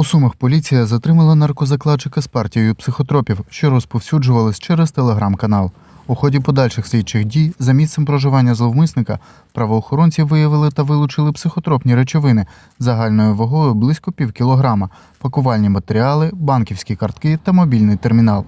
У Сумах поліція затримала наркозакладчика з партією психотропів, що розповсюджувались через телеграм-канал. У ході подальших слідчих дій за місцем проживання зловмисника правоохоронці виявили та вилучили психотропні речовини загальною вагою близько пів кілограма, пакувальні матеріали, банківські картки та мобільний термінал.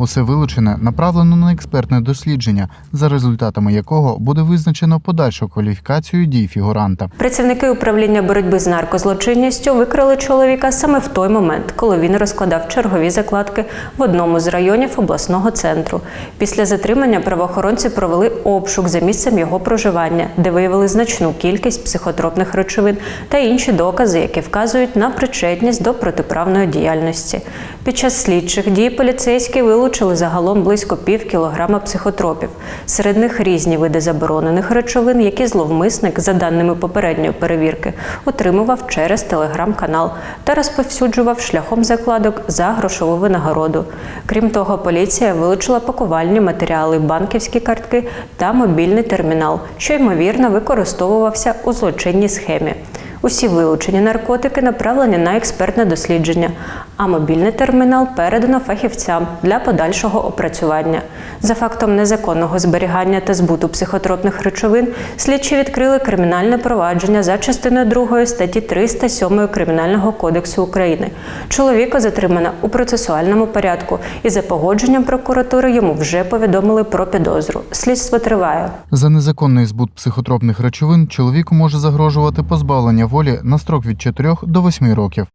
Усе вилучене направлено на експертне дослідження, за результатами якого буде визначено подальшу кваліфікацію дій фігуранта. Працівники управління боротьби з наркозлочинністю викрили чоловіка саме в той момент, коли він розкладав чергові закладки в одному з районів обласного центру. Після затримання правоохоронці провели обшук за місцем його проживання, де виявили значну кількість психотропних речовин та інші докази, які вказують на причетність до протиправної діяльності. Під час слідчих дій поліцейські вилучили загалом близько пів кілограма психотропів. Серед них різні види заборонених речовин, які зловмисник, за даними попередньої перевірки, отримував через телеграм-канал та розповсюджував шляхом закладок за грошову винагороду. Крім того, поліція вилучила пакувальні матеріали, банківські картки та мобільний термінал, що ймовірно використовувався у злочинній схемі. Усі вилучені наркотики направлені на експертне дослідження, а мобільний термінал передано фахівцям для подальшого опрацювання. За фактом незаконного зберігання та збуту психотропних речовин слідчі відкрили кримінальне провадження за частиною 2 статті 307 Кримінального кодексу України. Чоловіка затримано у процесуальному порядку, і за погодженням прокуратури йому вже повідомили про підозру. Слідство триває. За незаконний збут психотропних речовин чоловіку може загрожувати позбавлення волі на строк від 4 до 8 років.